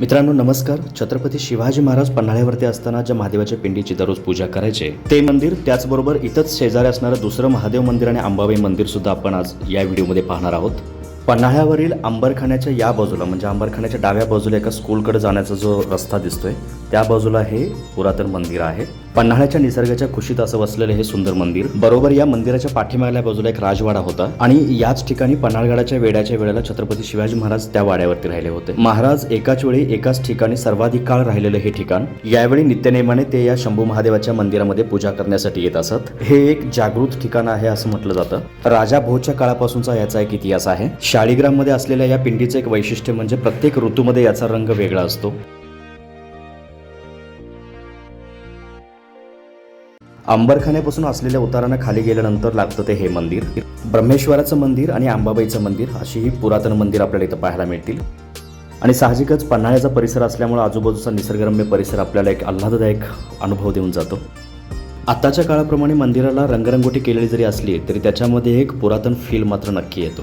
मित्रांनो नमस्कार. छत्रपती शिवाजी महाराज पन्हाळ्यावरती असताना ज्या महादेवाच्या पिंडीची दररोज पूजा करायचे ते मंदिर त्याचबरोबर इथंच शेजारी असणारं दुसरं महादेव मंदिर आणि अंबाबाई मंदिर सुद्धा आपण आज या व्हिडिओमध्ये पाहणार आहोत. पन्हाळ्यावरील अंबरखाण्याच्या या बाजूला म्हणजे अंबरखाण्याच्या डाव्या बाजूला एका स्कूलकडे जाण्याचा जो रस्ता दिसतोय त्या बाजूला हे पुरातन मंदिर आहे. पन्हाळ्याच्या निसर्गाच्या खुशीत असं वसलेलं हे सुंदर मंदिर बरोबर या मंदिराच्या पाठीमागल्या बाजूला एक राजवाडा होता आणि याच ठिकाणी पन्हाळगडाच्या वेड्याच्या वेळेला छत्रपती शिवाजी महाराज त्या वाड्यावरती राहिले होते. महाराज एकाच वेळी एकाच ठिकाणी सर्वाधिक काळ राहिलेलं हे ठिकाण यावेळी नित्यनेमाने ते या शंभू महादेवाच्या मंदिरामध्ये पूजा करण्यासाठी येत असत. हे एक जागृत ठिकाण आहे असं म्हटलं जातं. राजा भोजच्या काळापासूनचा याचा एक इतिहास आहे. शाळीग्राममध्ये असलेल्या या पिंडीचं एक वैशिष्ट्य म्हणजे प्रत्येक ऋतूमध्ये याचा रंग वेगळा असतो. अंबरखान्यापासून असलेल्या उतारानं खाली गेल्यानंतर लागतं ते हे मंदिर. ब्रह्मेश्वराचं मंदिर आणि अंबाबाईचं मंदिर अशी ही पुरातन मंदिर आपल्याला इथं पाहायला मिळतील. आणि साहजिकच पन्हाळ्याचा परिसर असल्यामुळे आजूबाजूचा निसर्गरम्य परिसर आपल्याला एक आल्हाददायक अनुभव देऊन जातो. आत्ताच्या काळाप्रमाणे मंदिराला रंगरंगोटी केलेली जरी असली तरी त्याच्यामध्ये एक पुरातन फील मात्र नक्की येतो.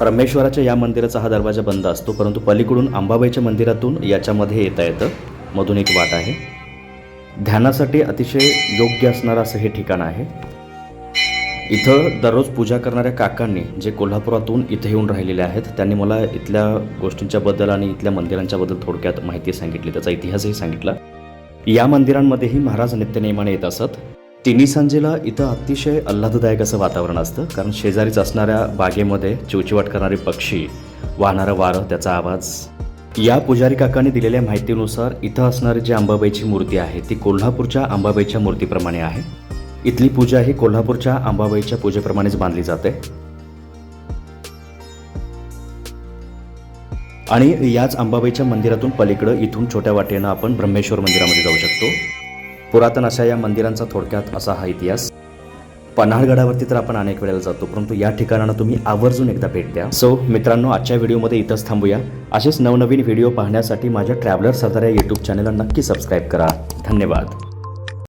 परमेश्वराच्या या मंदिराचा हा दरवाजा बंद असतो परंतु पलीकडून अंबाबाईच्या मंदिरातून याच्यामध्ये येता येतं. मधून एक वाट आहे. ध्यानासाठी अतिशय योग्य असणारं असं हे ठिकाण आहे. इथं दररोज पूजा करणाऱ्या काकांनी जे कोल्हापुरातून इथं येऊन राहिलेले आहेत त्यांनी मला इथल्या गोष्टींच्याबद्दल आणि इथल्या मंदिरांच्याबद्दल थोडक्यात माहिती सांगितली त्याचा इतिहासही सांगितला. या मंदिरांमध्येही महाराज नित्यनेमाने येत असत. तिन्ही सांजेला इथं अतिशय आल्हाददायक असं वातावरण असतं कारण शेजारीच असणाऱ्या बागेमध्ये चिवचिवाट करणारे पक्षी वाहणारं वारं त्याचा आवाज या पुजारी काकांनी दिलेल्या माहितीनुसार इथं असणारी जी अंबाबाईची मूर्ती आहे ती कोल्हापूरच्या अंबाबाईच्या मूर्तीप्रमाणे आहे. इथली पूजा ही कोल्हापूरच्या अंबाबाईच्या पूजेप्रमाणेच बांधली जाते. आणि याच अंबाबाईच्या मंदिरातून पलीकडं इथून छोट्या वाटेनं आपण ब्रह्मेश्वर मंदिरामध्ये जाऊ शकतो. पुरातन अशा या मंदिरांचा थोडक्यात असा हा इतिहास. पन्हाळगडावरती तर आपण अनेक वेळेला जातो परंतु या ठिकाणांना तुम्ही आवर्जून एकदा भेट द्या. सो मित्रांनो आजच्या व्हिडिओमध्ये इथंच थांबूया. असेच नवनवीन व्हिडिओ पाहण्यासाठी माझ्या ट्रॅव्हलर सरदार या यूट्यूब चॅनलला नक्की सबस्क्राईब करा. धन्यवाद.